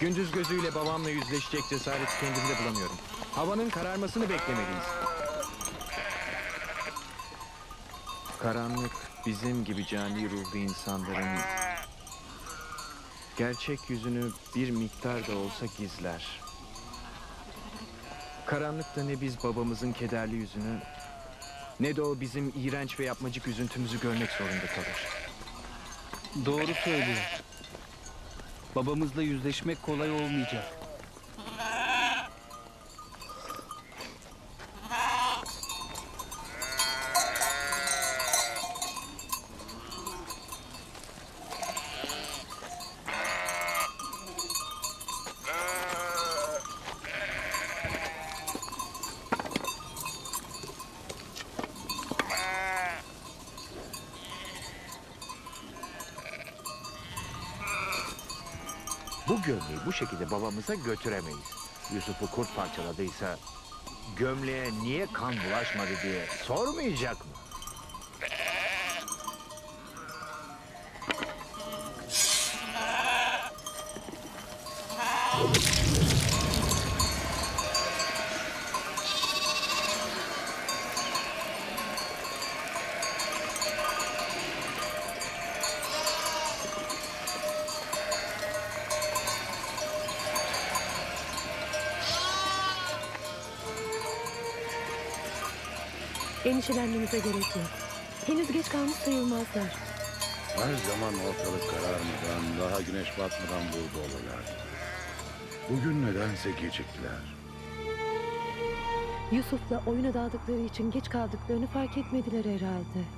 Gündüz gözüyle babamla yüzleşecek cesareti kendimde bulamıyorum. Havanın kararmasını beklemeliyiz. Karanlık bizim gibi cani ruhlu insanların gerçek yüzünü bir miktar da olsa gizler. Karanlıkta ne biz babamızın kederli yüzünü ne de o bizim iğrenç ve yapmacık üzüntümüzü görmek zorunda kalır. Doğru söylüyor. Babamızla yüzleşmek kolay olmayacak. Bu gömleği bu şekilde babamıza götüremeyiz. Yusuf'u kurt parçaladıysa gömleğe niye kan bulaşmadı diye sormayacak mı? Endişelenmenize gerek yok. Henüz geç kalmış sayılmazlar. Her zaman ortalık kararmadan, daha güneş batmadan burada olurlar. Bugün nedense geciktiler. Yusuf'la oyuna daldıkları için geç kaldıklarını fark etmediler herhalde.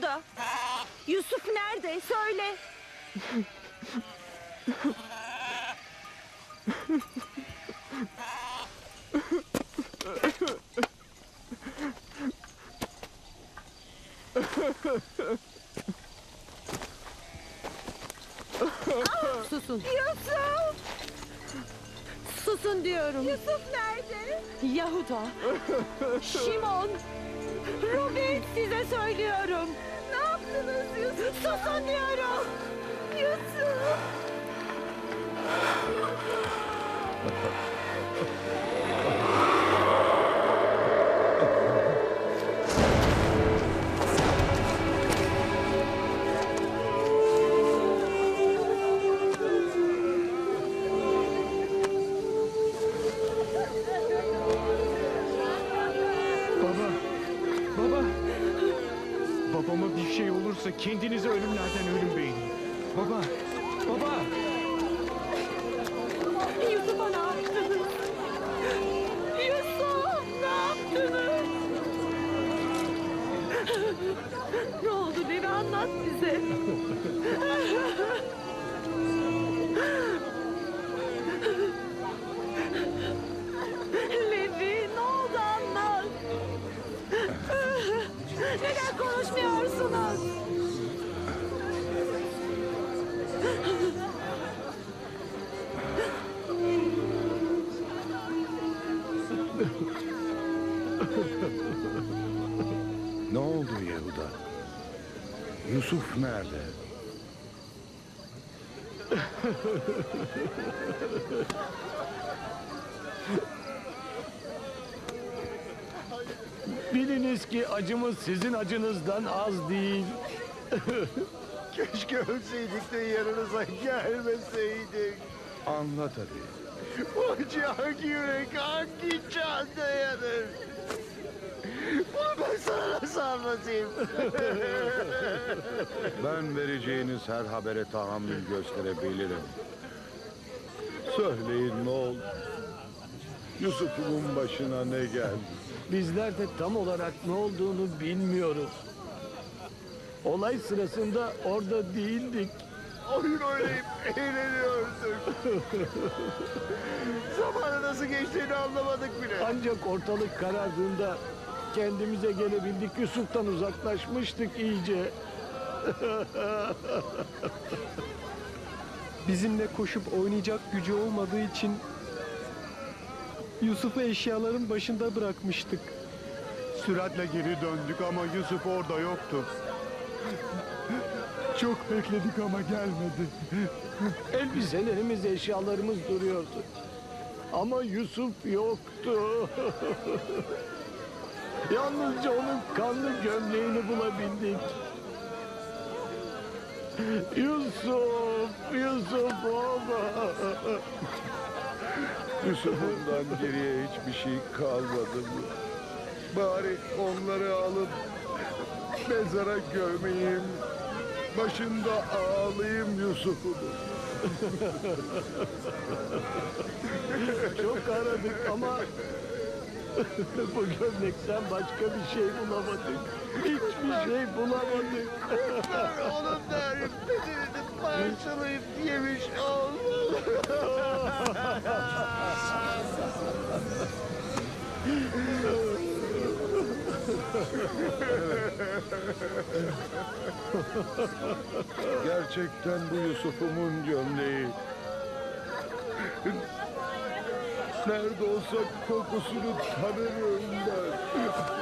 Yehuda. Yusuf nerede? Söyle. Susun. Yusuf! Susun diyorum. Yusuf nerede? Yahuda. Şimon. Size söylüyorum. Ne yaptınız Yusuf? Susun. Yusuf! Bir şey olursa kendinizi ölümlerden ölüm beyin. Baba, baba. Yusuf'a ne yaptınız? Yusuf ne yaptınız? ne oldu beni anlat bize. Yusuf nerede? Biliniz ki acımız sizin acınızdan az değil. Keşke ölseydik de yanınıza gelmeseydik. Anlat hadi. Bu acı hangi yürek, hangi can dayanır? Bunu ben sana nasıl anlatayım? Ben vereceğiniz her habere tahammül gösterebilirim. Söyleyin ne oldu? Yusuf'umun başına ne geldi? Bizler de tam olarak ne olduğunu bilmiyoruz. Olay sırasında orada değildik. Oyun oynayıp eğleniyorduk. Zamanı nasıl geçtiğini anlamadık bile. Ancak ortalık karardığında kendimize gelebildik. Yusuf'tan uzaklaşmıştık iyice. Bizimle koşup oynayacak gücü olmadığı için Yusuf'u eşyaların başında bırakmıştık. Süratle geri döndük ama Yusuf orada yoktu. Çok bekledik ama gelmedi. Elbiselerimiz, eşyalarımız duruyordu. Ama Yusuf yoktu. Yalnızca onun kanlı gömleğini bulabildik. Yusuf, Yusuf baba. Yusuf'umdan geriye hiçbir şey kalmadı mı? Bari onları alıp mezara gömeyim. Başında ağlayayım Yusuf'umu. Çok aradık ama bu gömlekten başka bir şey bulamadık. Hiçbir şey bulamadık. Ben onun bedenini parçalayıp yemiş olmalı. Gerçekten bu Yusuf'umun gömleği. Nerede olsa kokusunu tanırım ben.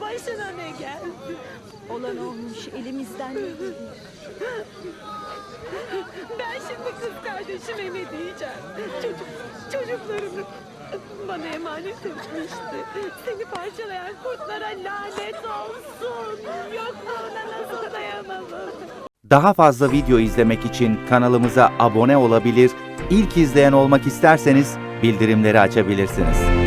Başına ne geldi? Olan olmuş elimizden? Ben şimdi kız kardeşime ne diyeceğim? Çocuk, çocuklarımı bana emanet etmişti. Seni parçalayan kurtlara lanet olsun. Yokluğuna nasıl dayanalım? Daha fazla video izlemek için kanalımıza abone olabilir, ilk izleyen olmak isterseniz bildirimleri açabilirsiniz.